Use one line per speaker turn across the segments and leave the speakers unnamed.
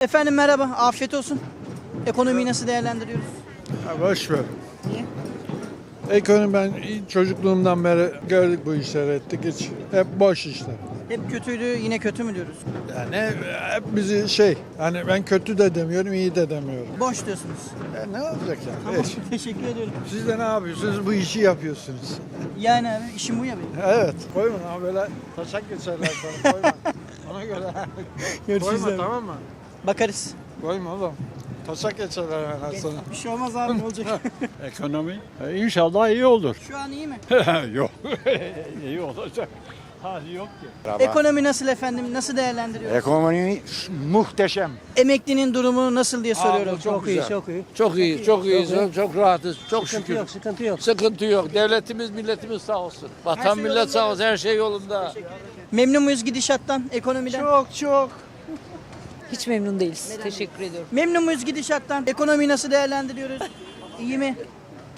Efendim merhaba, afiyet olsun. Ekonomiyi nasıl değerlendiriyoruz?
Ha, boş ver.
Niye?
Ekonomi ben çocukluğumdan beri gördük bu işleri ettik hiç. Hep boş işler.
Hep kötüydü, yine kötü mü diyoruz?
Yani hep bizi şey, hani ben kötü de demiyorum, iyi de demiyorum.
Boş diyorsunuz.
Ya ne olacak yani?
Tamam,
Hiç.
teşekkür ediyorum.
Siz de ne yapıyorsunuz? Bu işi yapıyorsunuz.
Yani abi, işim bu ya benim.
Evet. Koyma ama böyle taşak geçerler sana. Koyma. Ona göre.
Görüşürüz
Koyma
abi.
tamam mı?
Bakarız.
Koyma oğlum. Taşak geçerler hemen sana.
Bir şey olmaz abi, ne olacak?
Ekonomi e, inşallah iyi olur.
Şu an iyi mi?
yok. iyi olacak. Hali yok ki.
Ekonomi nasıl efendim, nasıl değerlendiriyoruz?
Ekonomi muhteşem.
Emeklinin durumu nasıl diye soruyorum.
çok
iyi, çok iyi.
Çok iyi, çok iyiyiz, çok rahatız, çok
Sıkıntı
şükür.
yok, sıkıntı yok.
Sıkıntı yok. Devletimiz, milletimiz sağ olsun. Vatan
şey
millet
yolunda
sağ olsun. Her şey yolunda.
Memnun muyuz gidişattan, ekonomiden?
Çok çok.
Hiç memnun değiliz. Teşekkür ediyorum.
Memnun muyuz gidişattan? Ekonomiyi nasıl değerlendiriyoruz? İyi mi?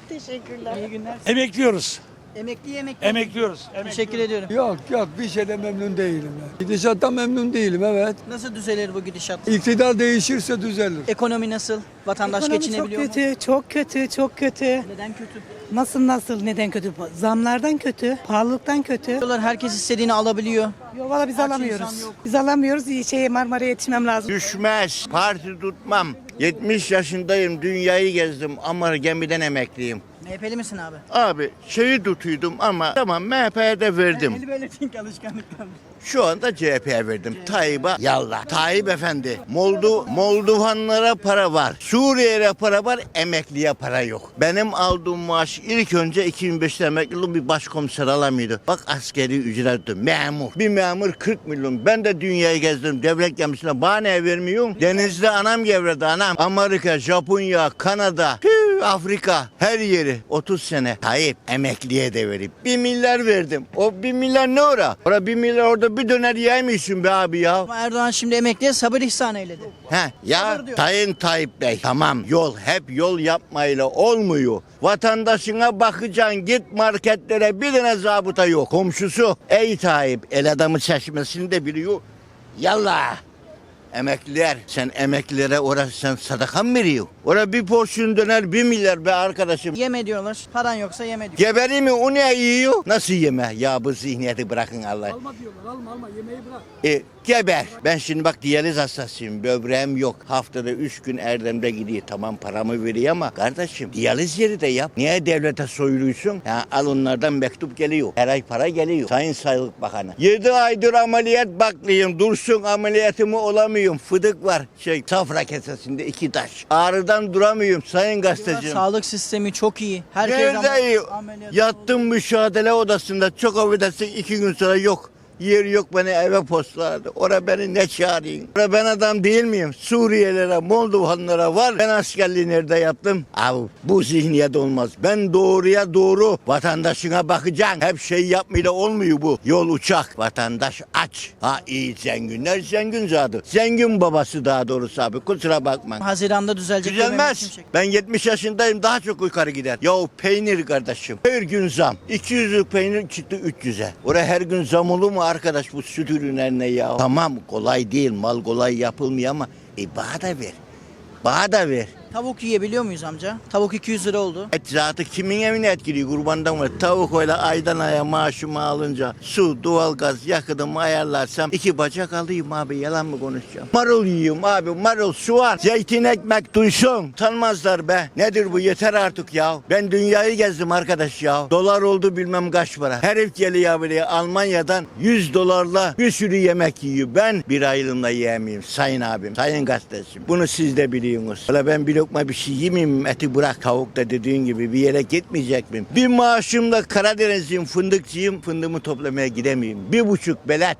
Teşekkürler. İyi günler.
Emekliyoruz.
Emekli emekli.
Emekliyoruz.
Teşekkür ediyorum.
Yok yok bir şeyden memnun değilim. Ben. Gidişattan memnun değilim evet.
Nasıl düzelir bu gidişat?
İktidar değişirse düzelir.
Ekonomi nasıl? Vatandaş
Ekonomi
geçinebiliyor
çok
mu?
kötü, çok kötü, çok kötü.
Neden kötü?
Nasıl nasıl, neden kötü? Zamlardan kötü, pahalılıktan kötü.
Diyorlar herkes istediğini alabiliyor.
Yok valla biz alamıyoruz. Biz alamıyoruz, iyi şeye Marmara'ya yetişmem lazım.
Düşmez. Parti tutmam. 70 yaşındayım. Dünyayı gezdim ama gemiden emekliyim.
MHP'li misin abi?
Abi şeyi tutuydum ama tamam MHP'ye de verdim.
Eli böyle think alışkanlık kalmış.
Şu anda CHP'ye verdim. Tayyip'e yallah. Tayyip efendi. Moldu, Moldovanlara para var. Suriye'ye para var. Emekliye para yok. Benim aldığım maaş ilk önce 2005'te emekli bir başkomiser alamıyordu. Bak askeri ücretli memur. Bir memur 40 milyon. Ben de dünyayı gezdim. Devlet gemisine bana ne vermiyorum? Denizde anam gevredi anam. Amerika, Japonya, Kanada, tüh, Afrika her yeri 30 sene. Tayyip emekliye de verip bir milyar verdim. O bir milyar ne ora? Ora bir milyar orada bir döner yiyemiyorsun be abi ya.
Ama Erdoğan şimdi emekliye sabır ihsan eyledi.
He ya
Sabır diyor.
Sayın Tayyip Bey tamam yol hep yol yapmayla olmuyor. Vatandaşına bakacaksın git marketlere bir tane zabıta yok. Komşusu ey Tayyip el adamı seçmesini de biliyor. Yallah. Emekliler sen emeklilere orası sen sadaka mı veriyor? Orada bir porsiyon döner bir milyar be arkadaşım.
Yeme diyorlar. Paran yoksa yeme diyor.
Geberi mi o ne yiyor? Nasıl yeme? Ya bu zihniyeti bırakın Allah.
Alma diyorlar, alma alma yemeği bırak.
E, geber. Ben şimdi bak diyaliz hastasıyım. Böbreğim yok. Haftada üç gün Erdem'de gidiyor. Tamam paramı veriyor ama kardeşim diyaliz yeri de yap. Niye devlete soyuluyorsun? Ya al onlardan mektup geliyor. Her ay para geliyor. Sayın Sağlık Bakanı. Yedi aydır ameliyat baklıyım. Dursun ameliyatımı olamıyorum. Fıdık var. Şey safra kesesinde iki taş. Ağrıdan duramıyorum sayın gazetecim.
Sağlık sistemi çok iyi. Herkes
Nerede iyi?
ameliyat
Yattım müşahede odasında çok affedersin iki gün sonra yok. Yer yok beni eve postaladı. Ora beni ne çağırayım? Ora ben adam değil miyim? Suriyelilere, Moldovanlara var. Ben askerliği nerede yaptım? Abi bu zihniyet olmaz. Ben doğruya doğru vatandaşına bakacaksın. Hep şey yapmayla olmuyor bu. Yol uçak. Vatandaş aç. Ha iyi zenginler zengin zaten. Zengin babası daha doğrusu abi. Kusura bakma.
Haziranda düzelecek.
Düzelmez. Ben 70 yaşındayım daha çok yukarı gider. Ya peynir kardeşim. Her gün zam. 200'lük peynir çıktı 300'e. Oraya her gün zam olur mu arkadaş bu süt ürünlerine ya? Tamam kolay değil mal kolay yapılmıyor ama e bana da ver. Bana da ver.
Tavuk yiyebiliyor muyuz amca? Tavuk 200 lira oldu.
Et zatı kimin evine etkiliyor kurbandan var. Tavuk öyle aydan aya maaşımı alınca su, doğalgaz, yakıtımı ayarlarsam iki bacak alayım abi yalan mı konuşacağım? Marul yiyorum abi marul, soğan, zeytin ekmek duysun. Tanmazlar be. Nedir bu yeter artık ya. Ben dünyayı gezdim arkadaş ya. Dolar oldu bilmem kaç para. Herif geliyor buraya Almanya'dan 100 dolarla bir sürü yemek yiyor. Ben bir aylığımla yiyemiyorum sayın abim, sayın gazeteciğim. Bunu siz de biliyorsunuz. Öyle ben bir lokma bir şey yemeyeyim eti bırak. Tavuk da dediğin gibi bir yere gitmeyecek miyim? Bir maaşımla Karadenizliyim, fındıkçıyım. Fındığımı toplamaya gidemeyeyim. Bir buçuk belet.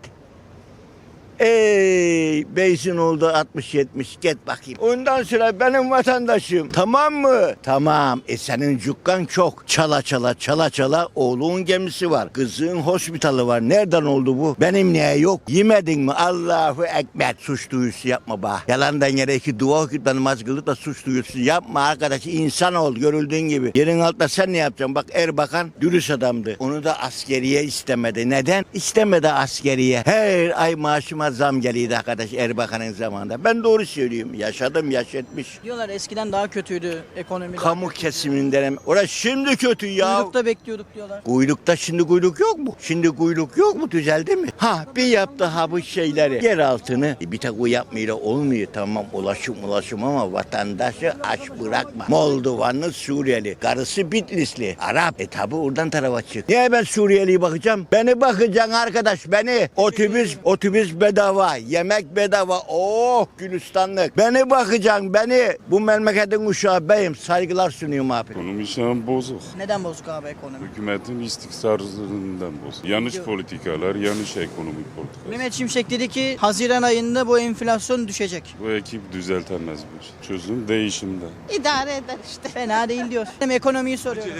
Ey beysin oldu 60-70 git bakayım. Ondan sonra benim vatandaşım tamam mı? Tamam. E senin cukkan çok. Çala çala çala çala oğlun gemisi var. Kızın hospitalı var. Nereden oldu bu? Benim niye yok? Yemedin mi? Allahu Ekber. Suç duyusu yapma bak. Yalandan yere iki dua okuyup da namaz suç duyusu yapma arkadaş. İnsan ol görüldüğün gibi. Yerin altında sen ne yapacaksın? Bak Erbakan dürüst adamdı. Onu da askeriye istemedi. Neden? İstemedi askeriye. Her ay maaşıma maaşıma zam geliydi arkadaş Erbakan'ın zamanında. Ben doğru söylüyorum. Yaşadım yaşatmış.
Diyorlar eskiden daha kötüydü ekonomi. daha
Kamu
kötüydü.
kesiminden. Orası şimdi kötü ya.
Kuyrukta bekliyorduk diyorlar.
Kuyrukta şimdi kuyruk yok mu? Şimdi kuyruk yok mu? Düzeldi mi? Ha bir yaptı ha bu şeyleri. Yer altını e, bir tek o yapmayla olmuyor. Tamam ulaşım ulaşım ama vatandaşı aç bırakma. Moldovanlı Suriyeli. Karısı Bitlisli. Arap. E tabi oradan tarafa çık. Niye ben Suriyeli'ye bakacağım? Beni bakacaksın arkadaş beni. Otobüs, otobüs bedava. Yemek bedava. Oh Gülistanlık. Beni bakacaksın beni. Bu memleketin uşağı beyim. Saygılar sunuyorum abi.
Ekonomi şu an bozuk.
Neden bozuk abi ekonomi?
Hükümetin istikrarsızlığından bozuk. Yanlış politikalar, yanlış ekonomik politikalar.
Mehmet Şimşek dedi ki Haziran ayında bu enflasyon düşecek.
Bu ekip düzeltemez işi. Çözüm değişimde.
İdare eder işte.
Fena değil diyor. Hem ekonomiyi soruyorum.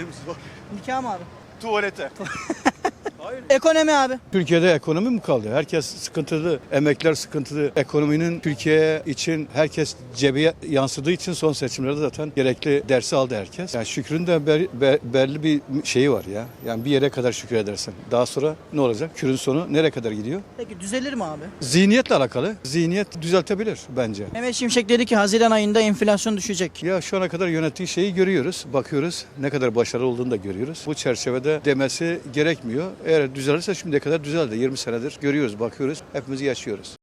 Nikah mı abi?
Tuvalete.
Ekonomi abi.
Türkiye'de ekonomi mi kaldı? Herkes sıkıntılı, emekler sıkıntılı. Ekonominin Türkiye için herkes cebe yansıdığı için son seçimlerde zaten gerekli dersi aldı herkes. Yani şükrün de ber- be- belli bir şeyi var ya. Yani bir yere kadar şükür edersen. Daha sonra ne olacak? Kürün sonu nereye kadar gidiyor?
Peki düzelir mi abi?
Zihniyetle alakalı. Zihniyet düzeltebilir bence.
Mehmet Şimşek dedi ki Haziran ayında enflasyon düşecek.
Ya şu ana kadar yönettiği şeyi görüyoruz, bakıyoruz. Ne kadar başarılı olduğunu da görüyoruz. Bu çerçevede demesi gerekmiyor. Eğer düzelirse şimdiye kadar düzeldi. 20 senedir görüyoruz, bakıyoruz. Hepimiz yaşıyoruz.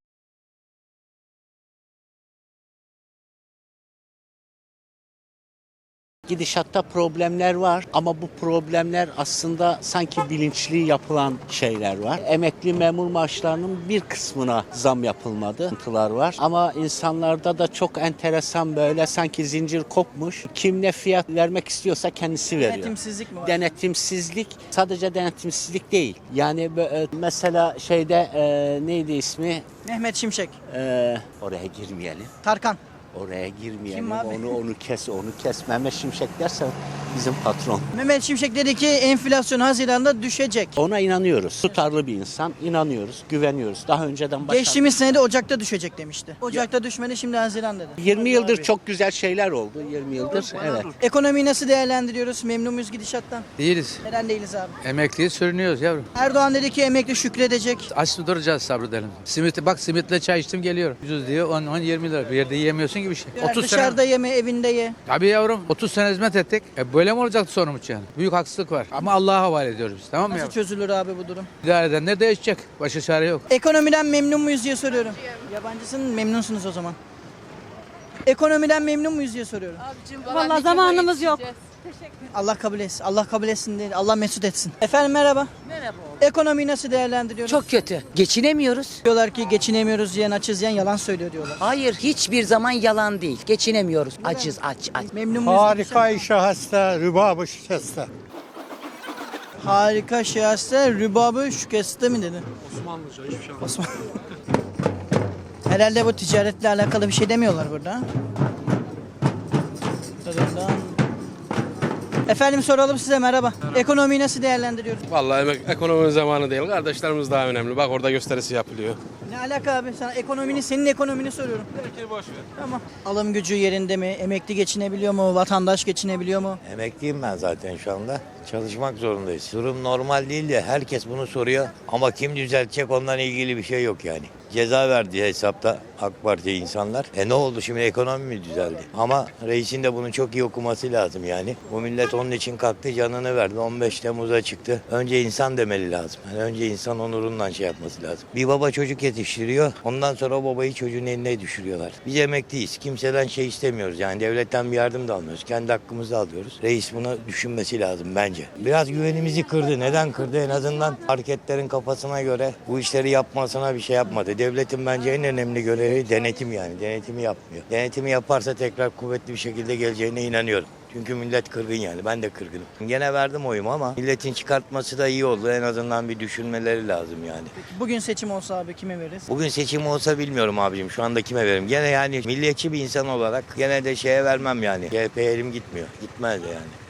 Gidişatta problemler var ama bu problemler aslında sanki bilinçli yapılan şeyler var. Emekli memur maaşlarının bir kısmına zam yapılmadı. Sıkıntılar var ama insanlarda da çok enteresan böyle sanki zincir kopmuş. Kim ne fiyat vermek istiyorsa kendisi veriyor.
Denetimsizlik mi var?
Denetimsizlik sadece denetimsizlik değil. Yani e, mesela şeyde e, neydi ismi?
Mehmet Şimşek.
E, oraya girmeyelim.
Tarkan.
Oraya girmeyelim.
Kim abi?
Onu onu kes, onu kes. Mehmet Şimşek derse bizim patron.
Mehmet Şimşek dedi ki enflasyon Haziran'da düşecek.
Ona inanıyoruz. Tutarlı bir insan. inanıyoruz, güveniyoruz. Daha önceden başardı.
Geçtiğimiz sene de Ocak'ta düşecek demişti. Ocak'ta düşmedi şimdi Haziran dedi.
20 yıldır çok güzel şeyler oldu. 20 yıldır. Evet.
Ekonomiyi nasıl değerlendiriyoruz? Memnun muyuz gidişattan?
Değiliz.
Neden değiliz abi?
Emekliyiz sürünüyoruz yavrum.
Erdoğan dedi ki emekli şükredecek.
Aç mı duracağız sabredelim. Simit, bak simitle çay içtim geliyor. Ucuz diyor 10, 10 20 lira. Bir yerde yiyemiyorsun gibi bir şey.
Diyorlar,
30 sene.
dışarıda yeme, evinde ye.
Tabii yavrum 30 sene hizmet ettik. E böyle mi olacaktı sonumuz yani? Büyük haksızlık var. Ama Allah'a havale ediyoruz biz. Tamam mı
Nasıl
yavrum?
çözülür abi bu durum?
İdare edenler değişecek. Başka çare yok.
Ekonomiden memnun muyuz diye soruyorum. Yabancısın memnunsunuz o zaman. Ekonomiden memnun muyuz diye soruyorum.
Vallahi zamanımız yok.
Allah kabul etsin. Allah kabul etsin değil. Allah mesut etsin. Efendim merhaba. Merhaba. Ekonomiyi nasıl değerlendiriyoruz?
Çok kötü. Geçinemiyoruz.
Diyorlar ki geçinemiyoruz diyen açız diyen yalan söylüyor diyorlar.
Hayır hiçbir zaman yalan değil. Geçinemiyoruz. Açız aç aç.
Memnun muyuz?
Harika şahısta, rübabı şahısta.
Harika şahsı rübabı şükeste mi dedi? Osmanlıca hiçbir şey Osman... Herhalde bu ticaretle alakalı bir şey demiyorlar burada. Efendim soralım size merhaba. Ekonomiyi nasıl değerlendiriyoruz?
Vallahi emek, ekonomi zamanı değil. Kardeşlerimiz daha önemli. Bak orada gösterisi yapılıyor.
Ne alaka abi? Sana ekonomini, senin ekonomini soruyorum.
boş ver.
Tamam. Alım gücü yerinde mi? Emekli geçinebiliyor mu? Vatandaş geçinebiliyor mu?
Emekliyim ben zaten şu anda. Çalışmak zorundayız. Durum normal değil de herkes bunu soruyor. Ama kim düzeltecek ondan ilgili bir şey yok yani. Ceza verdi hesapta AK Parti insanlar. E ne oldu şimdi ekonomi mi düzeldi? Ama reisin de bunu çok iyi okuması lazım yani. Bu millet onun için kalktı canını verdi. 15 Temmuz'a çıktı. Önce insan demeli lazım. Yani önce insan onurundan şey yapması lazım. Bir baba çocuk yetiştiriyor. Ondan sonra o babayı çocuğun eline düşürüyorlar. Biz emekliyiz. Kimseden şey istemiyoruz. Yani devletten bir yardım da almıyoruz. Kendi hakkımızı alıyoruz. Reis bunu düşünmesi lazım bence. Biraz güvenimizi kırdı. Neden kırdı? En azından hareketlerin kafasına göre bu işleri yapmasına bir şey yapmadı. Devletin bence en önemli görevi denetim yani. Denetimi yapmıyor. Denetimi yaparsa tekrar kuvvetli bir şekilde geleceğine inanıyorum. Çünkü millet kırgın yani. Ben de kırgınım. Gene verdim oyumu ama milletin çıkartması da iyi oldu. En azından bir düşünmeleri lazım yani.
Bugün seçim olsa abi kime veririz?
Bugün seçim olsa bilmiyorum abicim. Şu anda kime veririm? Gene yani milliyetçi bir insan olarak gene de şeye vermem yani. CHP'ye elim gitmiyor. Gitmez de yani.